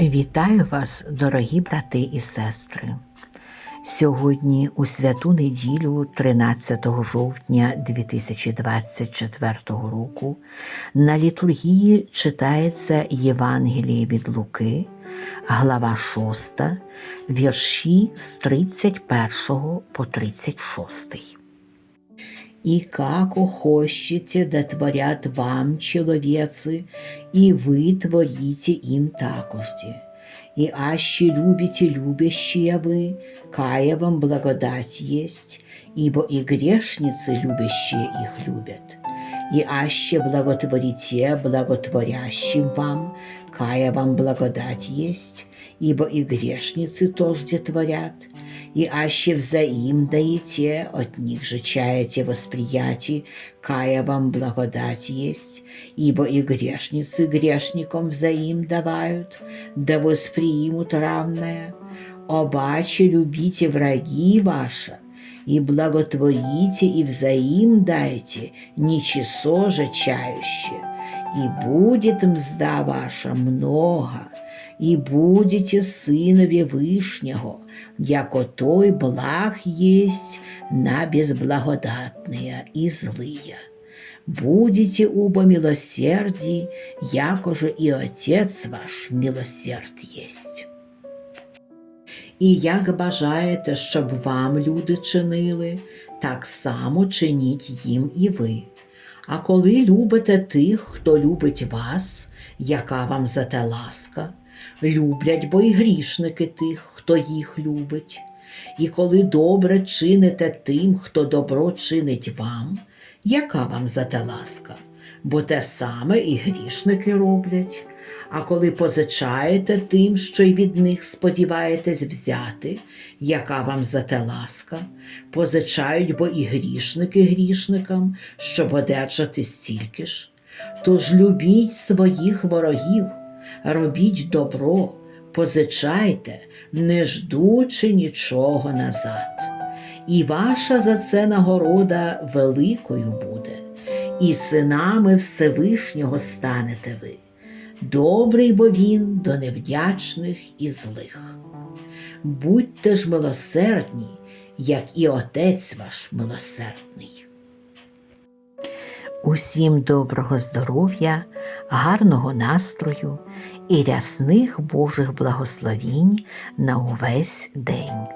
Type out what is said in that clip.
Вітаю вас, дорогі брати і сестри. Сьогодні, у святу неділю, 13 жовтня 2024 року, на літургії читається Євангеліє від Луки, глава 6, вірші з 31 по 36. И како хочете да творят вам человецы, и вы творите им такожде. И аще любите любящие вы, кая вам благодать есть, ибо и грешницы любящие их любят. И аще благотворите благотворящим вам, кая вам благодать есть, ибо и грешницы тоже творят. И аще взаим даете, от них же чаете восприятие, кая вам благодать есть, ибо и грешницы грешникам взаим давают, да восприимут равное. Обаче любите враги ваши, и благотворите, и взаим дайте, ничесо же чающее, и будет мзда ваша много, і будете синові Вишнього, яко той благ єсть на безблагодатные и злые. Будете убо милосердии, яко же и Отец ваш милосерд єсть. І як бажаєте, щоб вам люди чинили, так само чиніть їм і ви. А коли любите тих, хто любить вас, яка вам за те ласка, люблять бо й грішники тих, хто їх любить. І коли добре чините тим, хто добро чинить вам, яка вам за те ласка? Бо те саме і грішники роблять. А коли позичаєте тим, що й від них сподіваєтесь взяти, яка вам за те ласка, позичають бо і грішники грішникам, щоб одержати стільки ж. Тож любіть своїх ворогів, робіть добро, позичайте, не ждучи нічого назад. І ваша за це нагорода великою буде, і синами Всевишнього станете ви. Добрий бо він до невдячних і злих. Будьте ж милосердні, як і Отець ваш милосердний. Усім доброго здоров'я, гарного настрою і рясних Божих благословінь на увесь день.